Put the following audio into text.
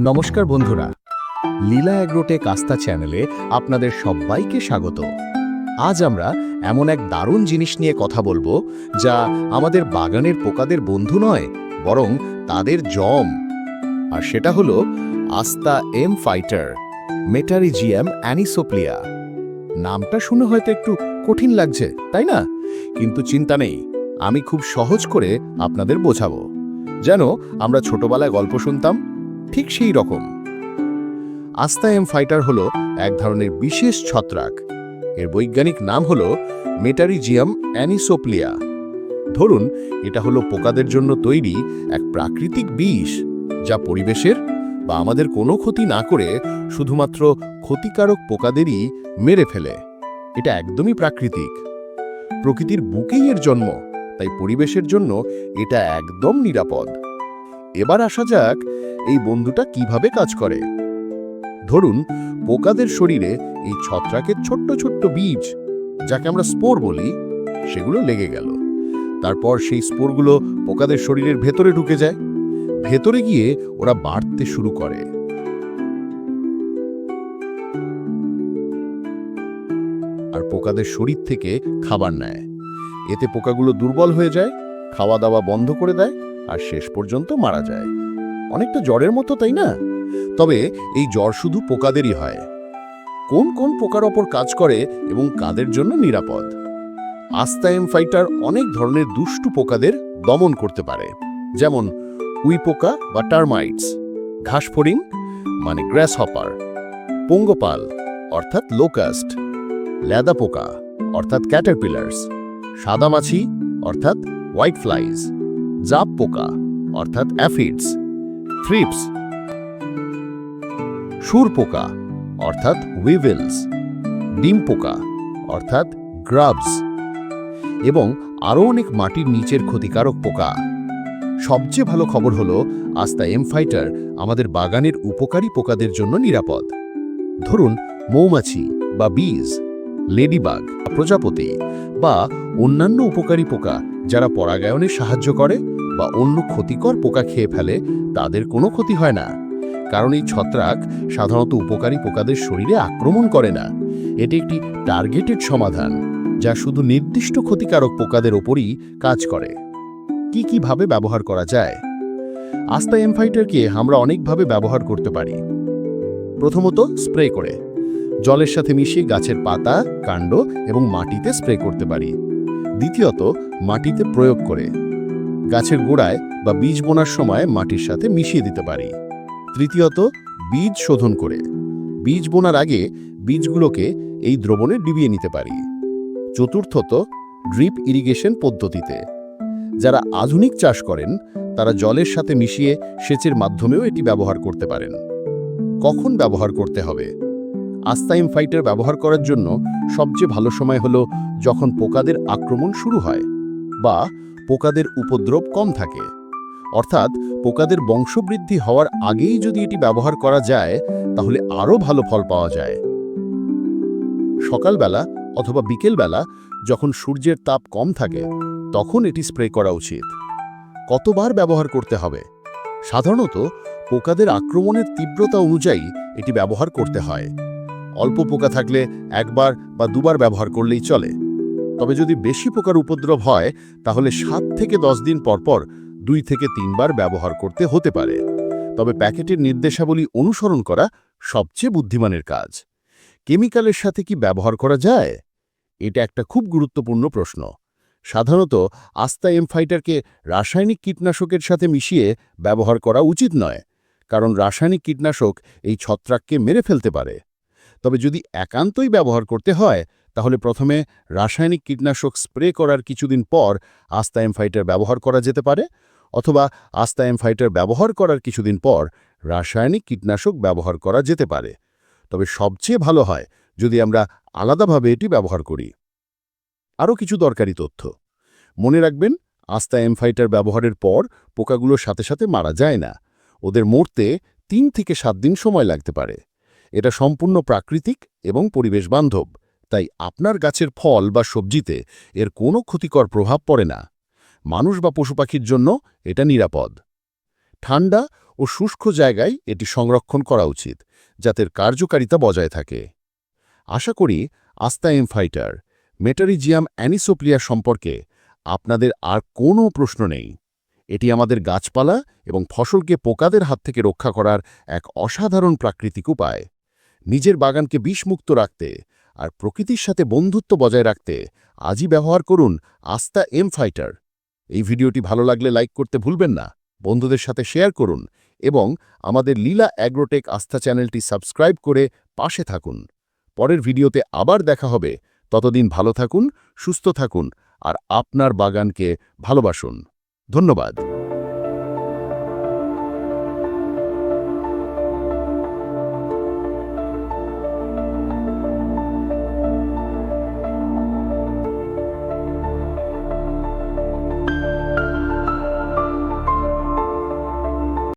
নমস্কার বন্ধুরা। লীলা অ্যাগ্রোটেক আস্থা চ্যানেলে আপনাদের সবাইকে স্বাগত। আজ আমরা এমন এক দারুণ জিনিস নিয়ে কথা বলব, যা আমাদের বাগানের পোকাদের বন্ধু নয়, বরং তাদের জম। আর সেটা হলো আস্তা এম ফাইটার মেটারিজিয়াম অ্যানিসোপ্লিয়া। নামটা শুনে হয়তো একটু কঠিন লাগছে, তাই না? কিন্তু চিন্তা নেই, আমি খুব সহজ করে আপনাদের বোঝাবো। যেন আমরা ছোটবেলায় গল্প শুনতাম ঠিক সেই রকম। আস্তা এম ফাইটার হলো এক ধরনের বিশেষ ছত্রাক। এর বৈজ্ঞানিক নাম হলো মেটারিজিয়াম অ্যানিসোপ্লিয়া। ধরুন, এটা হলো পোকাদের জন্য তৈরি এক প্রাকৃতিক বিষ, যা পরিবেশের বা আমাদের কোনো ক্ষতি না করে শুধুমাত্র ক্ষতিকারক পোকাদেরই মেরে ফেলে। এটা একদমই প্রাকৃতিক। প্রকৃতির বুকেই এর জন্ম, তাই পরিবেশের জন্য এটা একদম নিরাপদ। এবার আসা যাক এই বন্ধুটা কীভাবে কাজ করে? ধরুন, পোকাদের শরীরে এই ছত্রাকের ছোট্ট ছোট্ট বীজ, যাকে আমরা স্পোর বলি, সেগুলো লেগে গেল। তারপর সেই স্পোরগুলো পোকাদের শরীরের ভেতরে ঢুকে যায়। ভেতরে গিয়ে ওরা বাড়তে শুরু করে। আর পোকাদের শরীর থেকে খাবার নেয়। এতে পোকাগুলো দুর্বল হয়ে যায় খাওয়া দাওয়া বন্ধ করে দেয়, আর শেষ পর্যন্ত মারা যায়। অনেকটা জ্বরের মতো, তাই না? তবে এই জ্বর শুধু পোকাদেরই হয়। কোন কোন পোকার ওপর কাজ করে এবং কাদের জন্য নিরাপদ? আস্তা এম ফাইটার অনেক ধরনের দুষ্টু পোকাদের দমন করতে পারে। যেমন উই পোকা বা টার্মাইটস, ঘাসফড়িং মানে গ্রাস হপার পঙ্গপাল, অর্থাৎ লোকাস্ট ল্যাদা পোকা অর্থাৎ ক্যাটারপিলার্স, সাদামাছি, অর্থাৎ হোয়াইট ফ্লাইজ জাপ পোকা, অর্থাৎ অ্যাফিডস থ্রিপস সুর পোকা অর্থাৎ উইভেলস ডিম পোকা অর্থাৎ গ্রাবস এবং আরও অনেক মাটির নিচের ক্ষতিকারক পোকা। সবচেয়ে ভালো খবর হলো আস্তা এম ফাইটার আমাদের বাগানের উপকারী পোকাদের জন্য নিরাপদ। ধরুন, মৌমাছি বা বীজ লেডিবাগ প্রজাপতি বা অন্যান্য উপকারী পোকা যারা পরাগায়নে সাহায্য করে বা অন্য ক্ষতিকর পোকা খেয়ে ফেলে, তাদের কোনো ক্ষতি হয় না। কারণ এই ছত্রাক সাধারণত উপকারী পোকাদের শরীরে আক্রমণ করে না। এটি একটি টার্গেটেড সমাধান, যা শুধু নির্দিষ্ট ক্ষতিকারক পোকাদের ওপরই কাজ করে। কি কীভাবে ব্যবহার করা যায়? আস্তা এমফাইটারকে আমরা অনেকভাবে ব্যবহার করতে পারি। প্রথমত স্প্রে করে। জলের সাথে মিশিয়ে গাছের পাতা, কাণ্ড এবং মাটিতে স্প্রে করতে পারি। দ্বিতীয়ত মাটিতে প্রয়োগ করে। গাছের গোড়ায় বা বীজ বোনার সময় মাটির সাথে মিশিয়ে দিতে পারি। তৃতীয়ত, বীজ শোধন করে। বীজ বোনার আগে বীজগুলোকে এই দ্রবণে ডিবিয়ে নিতে পারি। চতুর্থত, ড্রিপ ইরিগেশন পদ্ধতিতে। যারা আধুনিক চাষ করেন, তারা জলের সাথে মিশিয়ে সেচের মাধ্যমেও এটি ব্যবহার করতে পারেন। কখন ব্যবহার করতে হবে? আস্তাইম ফাইটার ব্যবহার করার জন্য সবচেয়ে ভালো সময় হলো যখন পোকাদের আক্রমণ শুরু হয় বা পোকাদের উপদ্রব কম থাকে। অর্থাৎ পোকাদের বংশবৃদ্ধি হওয়ার আগেই যদি এটি ব্যবহার করা যায়, তাহলে আরও ভালো ফল পাওয়া যায়। সকালবেলা অথবা বিকেলবেলা যখন সূর্যের তাপ কম থাকে, তখন এটি স্প্রে করা উচিত। কতবার ব্যবহার করতে হবে? সাধারণত পোকাদের আক্রমণের তীব্রতা অনুযায়ী এটি ব্যবহার করতে হয়। অল্প পোকা থাকলে একবার বা দুবার ব্যবহার করলেই চলে। তবে যদি বেশি পোকার উপদ্রব হয়, তাহলে সাত থেকে দশ দিন পরপর দুই থেকে তিনবার ব্যবহার করতে হতে পারে। তবে প্যাকেটের নির্দেশাবলী অনুসরণ করা সবচেয়ে বুদ্ধিমানের কাজ। কেমিক্যালের সাথে কি ব্যবহার করা যায়? এটা একটা খুব গুরুত্বপূর্ণ প্রশ্ন। সাধারণত আস্তা এমফাইটারকে রাসায়নিক কীটনাশকের সাথে মিশিয়ে ব্যবহার করা উচিত নয়, কারণ রাসায়নিক কীটনাশক এই ছত্রাককে মেরে ফেলতে পারে। তবে যদি একান্তই ব্যবহার করতে হয় তাহলে প্রথমে রাসায়নিক কীটনাশক স্প্রে করার কিছুদিন পর আস্তা এমফাইটার ব্যবহার করা যেতে পারে, অথবা আস্তা এমফাইটার ব্যবহার করার কিছুদিন পর রাসায়নিক কীটনাশক ব্যবহার করা যেতে পারে। তবে সবচেয়ে ভালো হয় যদি আমরা আলাদাভাবে এটি ব্যবহার করি। আরও কিছু দরকারি তথ্য। মনে রাখবেন আস্তা এমফাইটার ব্যবহারের পর পোকাগুলোর সাথে সাথে মারা যায় না। ওদের মরতে তিন থেকে সাত দিন সময় লাগতে পারে। এটা সম্পূর্ণ প্রাকৃতিক এবং পরিবেশ বান্ধব। তাই আপনার গাছের ফল বা সবজিতে এর কোনো ক্ষতিকর প্রভাব পড়ে না। মানুষ বা পশু পাখির জন্য এটা নিরাপদ। ঠান্ডা ও শুষ্ক জায়গায় এটি সংরক্ষণ করা উচিত, যাতে কার্যকারিতা বজায় থাকে। আশা করি আস্তা এম ফাইটার মেটারিজিয়াম অ্যানিসোপ্লিয়া সম্পর্কে আপনাদের আর কোনো প্রশ্ন নেই। এটি আমাদের গাছপালা এবং ফসলকে পোকাদের হাত থেকে রক্ষা করার এক অসাধারণ প্রাকৃতিক উপায়। নিজের বাগানকে বিষমুক্ত রাখতে আর প্রকৃতির সাথে বন্ধুত্ব বজায় রাখতে আজই ব্যবহার করুন আস্তা এম ফাইটার। এই ভিডিওটি ভালো লাগলে লাইক করতে ভুলবেন না, বন্ধুদের সাথে শেয়ার করুন এবং আমাদের লীলা অ্যাগ্রোটেক আস্থা চ্যানেলটি সাবস্ক্রাইব করে পাশে থাকুন। পরের ভিডিওতে আবার দেখা হবে। ততদিন ভালো থাকুন, সুস্থ থাকুন, আর আপনার বাগানকে ভালোবাসুন। ধন্যবাদ।